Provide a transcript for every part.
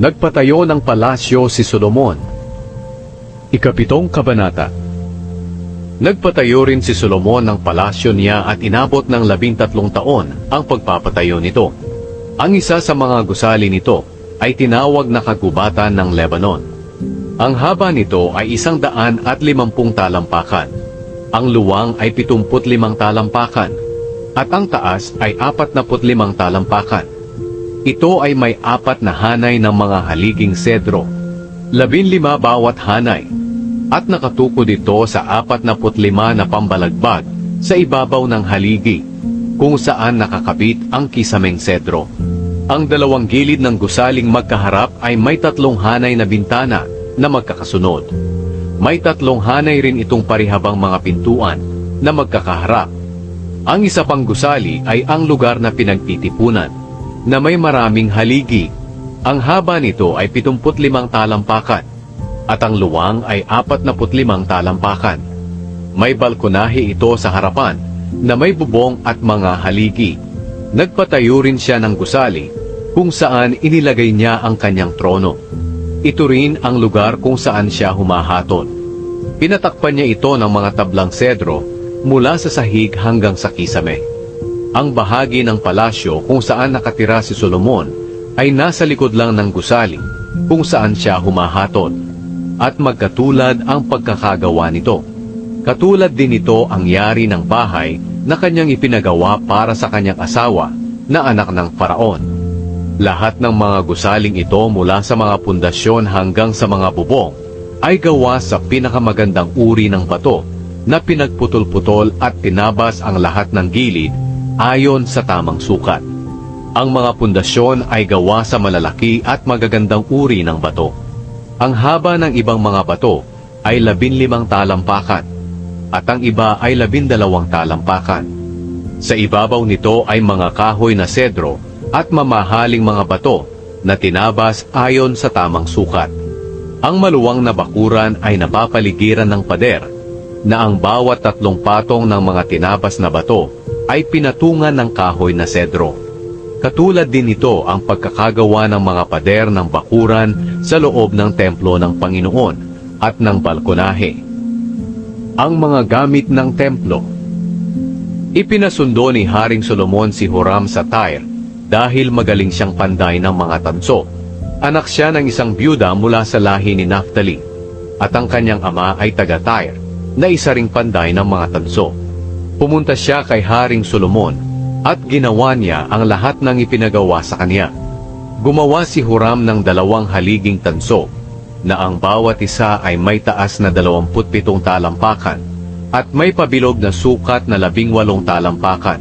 Nagpatayo ng palasyo si Solomon. Ikapitong kabanata Nagpatayo rin si Solomon ng palasyo niya at inabot ng labintatlong taon ang pagpapatayo nito. Ang isa sa mga gusali nito ay tinawag na kagubatan ng Lebanon. Ang haba nito ay isang daan at limampung talampakan. Ang luwang ay pitumput limang talampakan. At ang taas ay apat na limang talampakan. Ito ay may apat na hanay ng mga haliging sedro. Labin lima bawat hanay. At nakatukod ito sa apat na lima na pambalagbag sa ibabaw ng haligi, kung saan nakakabit ang kisameng sedro. Ang dalawang gilid ng gusaling magkaharap ay may tatlong hanay na bintana na magkakasunod. May tatlong hanay rin itong parihabang mga pintuan na magkakaharap. Ang isa pang gusali ay ang lugar na pinagtitipunan na may maraming haligi. Ang haba nito ay 75 talampakan at ang luwang ay 45 talampakan. May balkonahe ito sa harapan na may bubong at mga haligi. Nagpatayo rin siya ng gusali kung saan inilagay niya ang kanyang trono. Ito rin ang lugar kung saan siya humahatol. Pinatakpan niya ito ng mga tablang sedro mula sa sahig hanggang sa kisame. Ang bahagi ng palasyo kung saan nakatira si Solomon ay nasa likod lang ng gusali kung saan siya humahatol. At magkatulad ang pagkakagawa nito. Katulad din ito ang yari ng bahay na kanyang ipinagawa para sa kanyang asawa na anak ng paraon. Lahat ng mga gusaling ito mula sa mga pundasyon hanggang sa mga bubong ay gawa sa pinakamagandang uri ng bato na pinagputol-putol at pinabas ang lahat ng gilid ayon sa tamang sukat. Ang mga pundasyon ay gawa sa malalaki at magagandang uri ng bato. Ang haba ng ibang mga bato ay labinlimang talampakan at ang iba ay labindalawang talampakan. Sa ibabaw nito ay mga kahoy na sedro at mamahaling mga bato na tinabas ayon sa tamang sukat. Ang maluwang na bakuran ay napapaligiran ng pader na ang bawat tatlong patong ng mga tinabas na bato ay pinatungan ng kahoy na sedro. Katulad din ito ang pagkakagawa ng mga pader ng bakuran sa loob ng templo ng Panginoon at ng balkonahe. Ang mga gamit ng templo Ipinasundo ni Haring Solomon si Huram sa Tyre dahil magaling siyang panday ng mga tanso. Anak siya ng isang byuda mula sa lahi ni Naphtali at ang kanyang ama ay taga Tyre na isa ring panday ng mga tanso. Pumunta siya kay Haring Solomon at ginawa niya ang lahat ng ipinagawa sa kanya. Gumawa si Huram ng dalawang haliging tanso na ang bawat isa ay may taas na 27 talampakan at may pabilog na sukat na 18 talampakan.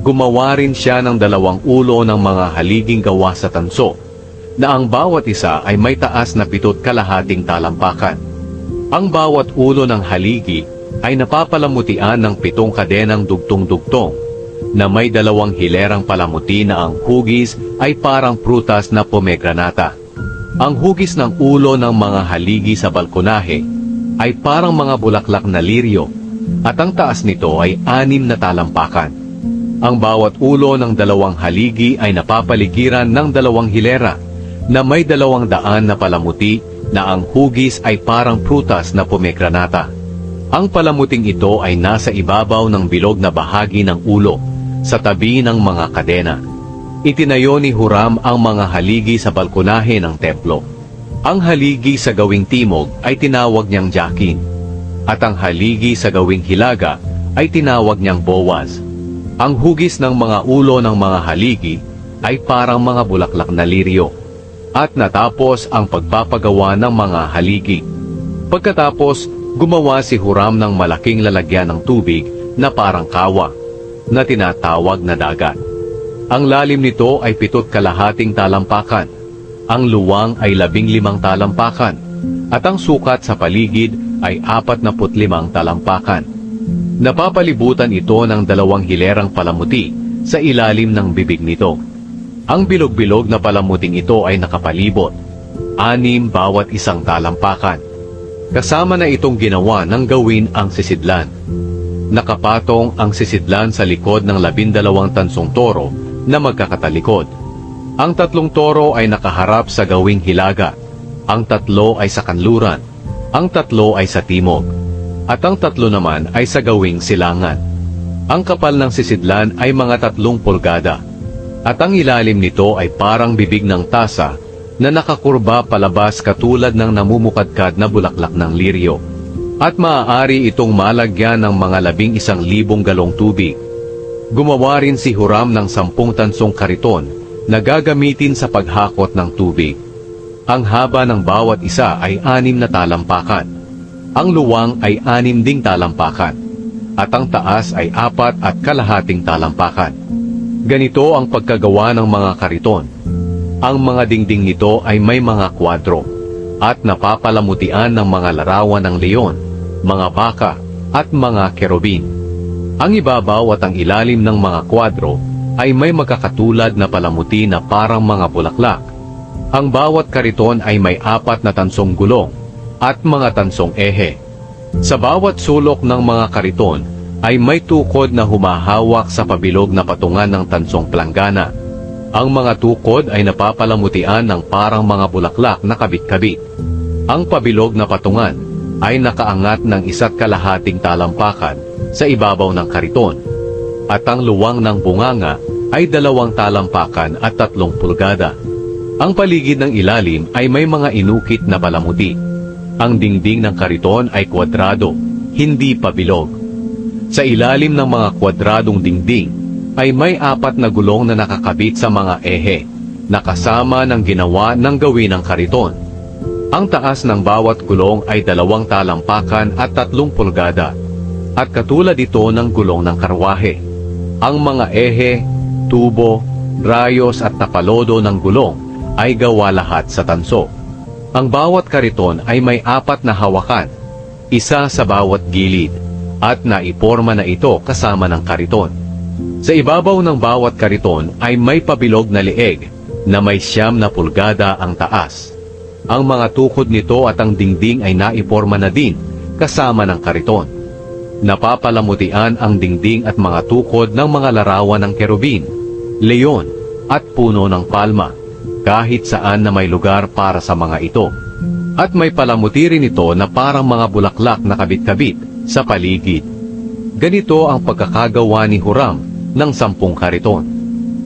Gumawa rin siya ng dalawang ulo ng mga haliging gawa sa tanso na ang bawat isa ay may taas na pitot kalahating talampakan. Ang bawat ulo ng haligi ay napapalamutian ng pitong kadenang dugtong-dugtong na may dalawang hilerang palamuti na ang hugis ay parang prutas na pomegranata. Ang hugis ng ulo ng mga haligi sa balkonahe ay parang mga bulaklak na liryo at ang taas nito ay anim na talampakan. Ang bawat ulo ng dalawang haligi ay napapaligiran ng dalawang hilera na may dalawang daan na palamuti na ang hugis ay parang prutas na pomegranata. Ang palamuting ito ay nasa ibabaw ng bilog na bahagi ng ulo, sa tabi ng mga kadena. Itinayo ni Huram ang mga haligi sa balkonahe ng templo. Ang haligi sa gawing timog ay tinawag niyang Jakin, at ang haligi sa gawing hilaga ay tinawag niyang Boaz. Ang hugis ng mga ulo ng mga haligi ay parang mga bulaklak na liryo, at natapos ang pagpapagawa ng mga haligi. Pagkatapos, gumawa si Huram ng malaking lalagyan ng tubig na parang kawa, na tinatawag na dagat. Ang lalim nito ay pitot kalahating talampakan, ang luwang ay labing limang talampakan, at ang sukat sa paligid ay apat na putlimang talampakan. Napapalibutan ito ng dalawang hilerang palamuti sa ilalim ng bibig nito. Ang bilog-bilog na palamuting ito ay nakapalibot, anim bawat isang talampakan. Kasama na itong ginawa ng gawin ang sisidlan. Nakapatong ang sisidlan sa likod ng labindalawang tansong toro na magkakatalikod. Ang tatlong toro ay nakaharap sa gawing hilaga. Ang tatlo ay sa kanluran. Ang tatlo ay sa timog. At ang tatlo naman ay sa gawing silangan. Ang kapal ng sisidlan ay mga tatlong pulgada. At ang ilalim nito ay parang bibig ng tasa na nakakurba palabas katulad ng namumukadkad na bulaklak ng liryo. At maaari itong malagyan ng mga labing isang libong galong tubig. Gumawa rin si Huram ng sampung tansong kariton na gagamitin sa paghakot ng tubig. Ang haba ng bawat isa ay anim na talampakan. Ang luwang ay anim ding talampakan. At ang taas ay apat at kalahating talampakan. Ganito ang pagkagawa ng mga kariton. Ang mga dingding nito ay may mga kwadro at napapalamutian ng mga larawan ng leon, mga baka at mga kerubin. Ang ibabaw at ang ilalim ng mga kwadro ay may magkakatulad na palamuti na parang mga bulaklak. Ang bawat kariton ay may apat na tansong gulong at mga tansong ehe. Sa bawat sulok ng mga kariton ay may tukod na humahawak sa pabilog na patungan ng tansong planggana. Ang mga tukod ay napapalamutian ng parang mga bulaklak na kabit-kabit. Ang pabilog na patungan ay nakaangat ng isa't kalahating talampakan sa ibabaw ng kariton. At ang luwang ng bunganga ay dalawang talampakan at tatlong pulgada. Ang paligid ng ilalim ay may mga inukit na palamuti. Ang dingding ng kariton ay kwadrado, hindi pabilog. Sa ilalim ng mga kwadradong dingding ay may apat na gulong na nakakabit sa mga ehe, nakasama ng ginawa ng gawin ng kariton. Ang taas ng bawat gulong ay dalawang talampakan at tatlong pulgada, at katulad ito ng gulong ng karwahe. Ang mga ehe, tubo, rayos at tapalodo ng gulong ay gawa lahat sa tanso. Ang bawat kariton ay may apat na hawakan, isa sa bawat gilid, at naiporma na ito kasama ng kariton. Sa ibabaw ng bawat kariton ay may pabilog na leeg na may siyam na pulgada ang taas. Ang mga tukod nito at ang dingding ay naiporma na din kasama ng kariton. Napapalamutian ang dingding at mga tukod ng mga larawan ng kerubin, leon at puno ng palma kahit saan na may lugar para sa mga ito. At may palamuti rin ito na parang mga bulaklak na kabit-kabit sa paligid. Ganito ang pagkakagawa ni Huram ng sampung kariton.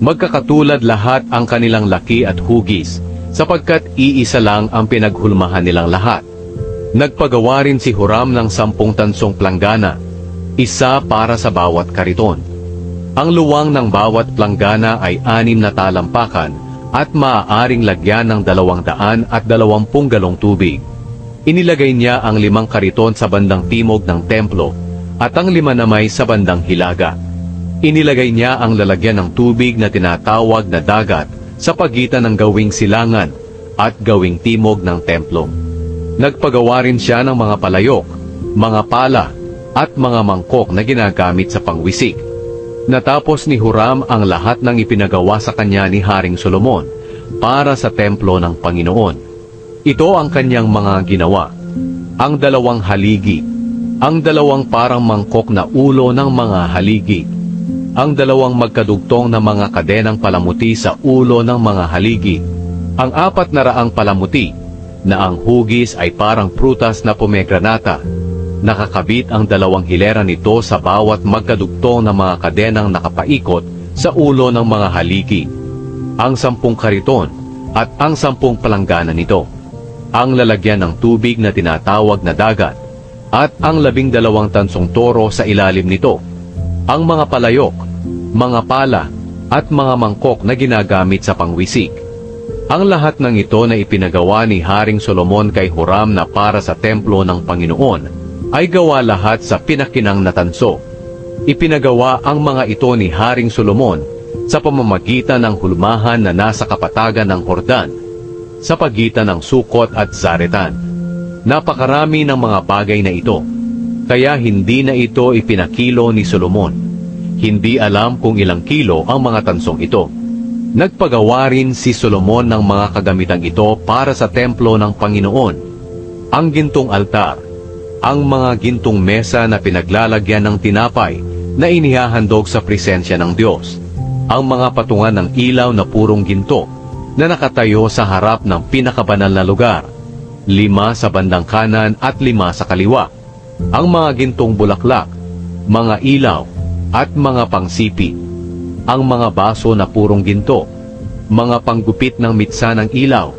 Magkakatulad lahat ang kanilang laki at hugis sapagkat iisa lang ang pinaghulmahan nilang lahat. Nagpagawa rin si Huram ng sampung tansong planggana, isa para sa bawat kariton. Ang luwang ng bawat planggana ay anim na talampakan at maaaring lagyan ng dalawang daan at dalawampung galong tubig. Inilagay niya ang limang kariton sa bandang timog ng templo at ang lima namay sa bandang hilaga. Inilagay niya ang lalagyan ng tubig na tinatawag na dagat sa pagitan ng gawing silangan at gawing timog ng templo. Nagpagawa rin siya ng mga palayok, mga pala, at mga mangkok na ginagamit sa pangwisik. Natapos ni Huram ang lahat ng ipinagawa sa kanya ni Haring Solomon para sa templo ng Panginoon. Ito ang kanyang mga ginawa. Ang dalawang haligi, ang dalawang parang mangkok na ulo ng mga haligi, ang dalawang magkadugtong na mga kadenang palamuti sa ulo ng mga haligi, ang apat na raang palamuti, na ang hugis ay parang prutas na pomegranata. Nakakabit ang dalawang hilera nito sa bawat magkadugtong na mga kadenang nakapaikot sa ulo ng mga haligi. Ang sampung kariton at ang sampung palanggana nito. Ang lalagyan ng tubig na tinatawag na dagat at ang labing dalawang tansong toro sa ilalim nito. Ang mga palayok, mga pala at mga mangkok na ginagamit sa pangwisik. Ang lahat ng ito na ipinagawa ni Haring Solomon kay Huram na para sa templo ng Panginoon ay gawa lahat sa pinakinang na tanso. Ipinagawa ang mga ito ni Haring Solomon sa pamamagitan ng hulmahan na nasa kapatagan ng Hordan, sa pagitan ng Sukot at Zaretan. Napakarami ng mga bagay na ito, kaya hindi na ito ipinakilo ni Solomon. Hindi alam kung ilang kilo ang mga tansong ito. Nagpagawa rin si Solomon ng mga kagamitang ito para sa templo ng Panginoon. Ang gintong altar, ang mga gintong mesa na pinaglalagyan ng tinapay na inihahandog sa presensya ng Diyos, ang mga patungan ng ilaw na purong ginto na nakatayo sa harap ng pinakabanal na lugar, lima sa bandang kanan at lima sa kaliwa. Ang mga gintong bulaklak, mga ilaw, at mga pangsipi. Ang mga baso na purong ginto, mga panggupit ng mitsa ng ilaw,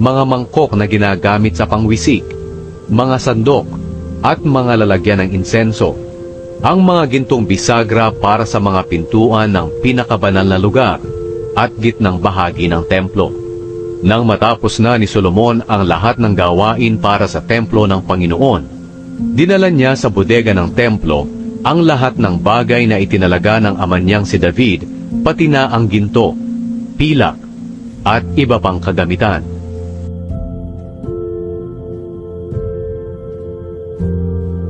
mga mangkok na ginagamit sa pangwisik, mga sandok, at mga lalagyan ng insenso. Ang mga gintong bisagra para sa mga pintuan ng pinakabanal na lugar at gitnang bahagi ng templo. Nang matapos na ni Solomon ang lahat ng gawain para sa templo ng Panginoon, dinala niya sa bodega ng templo ang lahat ng bagay na itinalaga ng ama niyang si David, pati na ang ginto, pilak, at iba pang kagamitan.